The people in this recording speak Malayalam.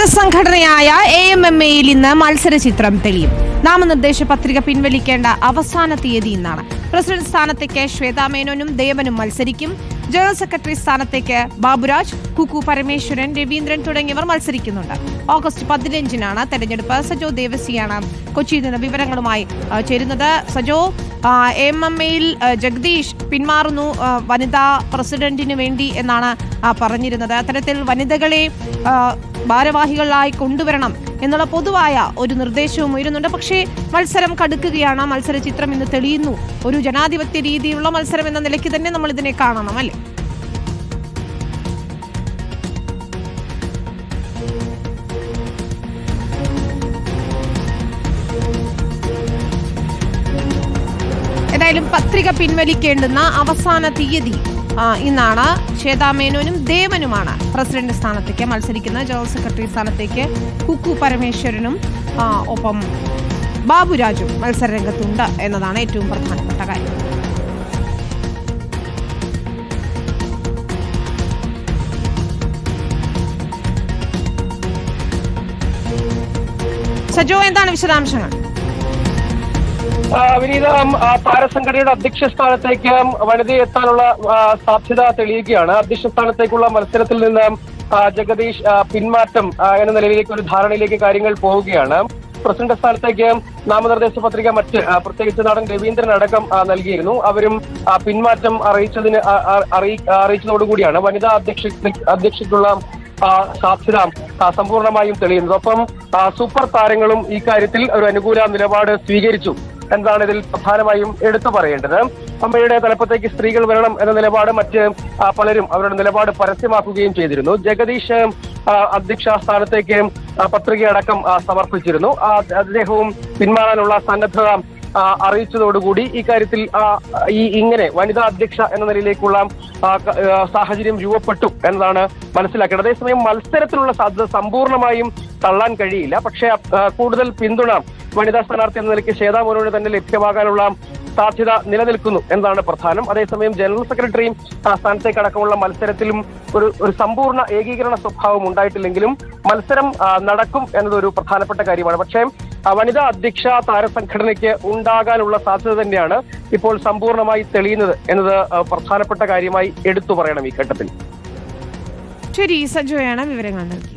താരസംഘടനയായ എ എം എം എയിൽ ഇന്ന് മത്സര ചിത്രം തെളിയും. നാമനിർദ്ദേശ പത്രിക പിൻവലിക്കേണ്ട അവസാന തീയതി ഇന്നാണ്. പ്രസിഡന്റ് സ്ഥാനത്തേക്ക് ശ്വേതാ മേനോനും ദേവനും മത്സരിക്കും. ജനറൽ സെക്രട്ടറി സ്ഥാനത്തേക്ക് ബാബുരാജ് കുക്കു പരമേശ്വരൻ രവീന്ദ്രൻ തുടങ്ങിയവർ മത്സരിക്കുന്നുണ്ട്. ഓഗസ്റ്റ് പതിനഞ്ചിനാണ് തെരഞ്ഞെടുപ്പ്. സജോ ദേവസിയാണ് കൊച്ചിയിൽ നിന്ന് വിവരങ്ങളുമായി ചേരുന്നത്. സജോ എം എം എയിൽ ജഗദീഷ് പിന്മാറുന്നു വനിതാ പ്രസിഡന്റിന് വേണ്ടി എന്നാണ് പറഞ്ഞിരുന്നത്. അത്തരത്തിൽ വനിതകളെ ഭാരവാഹികളായി കൊണ്ടുവരണം എന്നുള്ള പൊതുവായ ഒരു നിർദ്ദേശവും ഉയരുന്നുണ്ട്. പക്ഷേ മത്സരം കടുക്കുകയാണ്. മത്സര ചിത്രം ഇന്ന് തെളിയുന്നു. ഒരു ജനാധിപത്യ രീതിയിലുള്ള മത്സരം എന്ന നിലയ്ക്ക് തന്നെ നമ്മൾ ഇതിനെ കാണണം അല്ലേ? ഏതായാലും പത്രിക പിൻവലിക്കേണ്ടുന്ന അവസാന തീയതി. ഇന്നാണ് ശ്വേതാ മേനോനും ദേവനുമാണ് പ്രസിഡന്റ് സ്ഥാനത്തേക്ക് മത്സരിക്കുന്നത്. ജനറൽ സെക്രട്ടറി സ്ഥാനത്തേക്ക് കുക്കു പരമേശ്വരനും ഒപ്പം ബാബുരാജും മത്സരരംഗത്തുണ്ട് എന്നതാണ് ഏറ്റവും പ്രധാനപ്പെട്ട കാര്യം. സജോ എന്താണ് വിശദാംശങ്ങൾ? വിനീത താരസംഘടനയുടെ അധ്യക്ഷ സ്ഥാനത്തേക്ക് വനിതയെ എത്താനുള്ള സാധ്യത തെളിയുകയാണ്. അധ്യക്ഷ സ്ഥാനത്തേക്കുള്ള മത്സരത്തിൽ നിന്ന് ജഗദീഷ് പിന്മാറ്റം എന്ന നിലയിലേക്ക് ഒരു ധാരണയിലേക്ക് കാര്യങ്ങൾ പോവുകയാണ്. പ്രസിഡന്റ് സ്ഥാനത്തേക്ക് നാമനിർദ്ദേശ പത്രിക മറ്റ് പ്രത്യേകിച്ച് നടൻ രവീന്ദ്രൻ അടക്കം നൽകിയിരുന്നു. അവരും പിന്മാറ്റം അറിയിച്ചതിന് അറിയിച്ചതോടുകൂടിയാണ് വനിതാ അധ്യക്ഷ അധ്യക്ഷയ്ക്കുള്ള സാധ്യത സമ്പൂർണമായും തെളിയുന്നത്. ഒപ്പം സൂപ്പർ താരങ്ങളും ഈ കാര്യത്തിൽ ഒരു അനുകൂല നിലപാട് സ്വീകരിച്ചു. എന്താണ് ഇതിൽ പ്രധാനമായും എടുത്തു പറയേണ്ടത്? അമ്മയുടെ തലപ്പത്തേക്ക് സ്ത്രീകൾ വരണം എന്ന നിലപാട് മറ്റ് പലരും അവരുടെ നിലപാട് പരസ്യമാക്കുകയും ചെയ്തിരുന്നു. ജഗദീഷ് അധ്യക്ഷ സ്ഥാനത്തേക്ക് പത്രികയടക്കം സമർപ്പിച്ചിരുന്നു. അദ്ദേഹവും പിന്മാറാനുള്ള സന്നദ്ധത അറിയിച്ചതോടുകൂടി ഈ കാര്യത്തിൽ ഈ ഇങ്ങനെ വനിതാ അധ്യക്ഷ എന്ന നിലയിലേക്കുള്ള സാഹചര്യം രൂപപ്പെട്ടു എന്നതാണ് മനസ്സിലാക്കേണ്ടത്. അതേസമയം മത്സരത്തിനുള്ള സാധ്യത സമ്പൂർണമായും തള്ളാൻ കഴിയില്ല. പക്ഷേ കൂടുതൽ പിന്തുണ വനിതാ സ്ഥാനാർത്ഥി എന്ന നിലയ്ക്ക് ശ്വേതാ മോനോട് തന്നെ ലഭ്യമാകാനുള്ള സാധ്യത നിലനിൽക്കുന്നു എന്നതാണ് പ്രധാനം. അതേസമയം ജനറൽ സെക്രട്ടറിയും ആ, സ്ഥാനത്തേക്ക് അടക്കമുള്ള മത്സരത്തിലും ഒരു ഒരു സമ്പൂർണ ഏകീകരണ സ്വഭാവം ഉണ്ടായിട്ടില്ലെങ്കിലും മത്സരം നടക്കും എന്നതൊരു പ്രധാനപ്പെട്ട കാര്യമാണ്. പക്ഷേ വനിതാ അധ്യക്ഷ താരസംഘടനയ്ക്ക് ഉണ്ടാകാനുള്ള സാധ്യത തന്നെയാണ് ഇപ്പോൾ സമ്പൂർണമായി തെളിയുന്നത് എന്നത് പ്രധാനപ്പെട്ട കാര്യമായി എടുത്തു പറയണം ഈ ഘട്ടത്തിൽ. ശരി സജ്ജയാണ് വിവരങ്ങൾ നൽകി.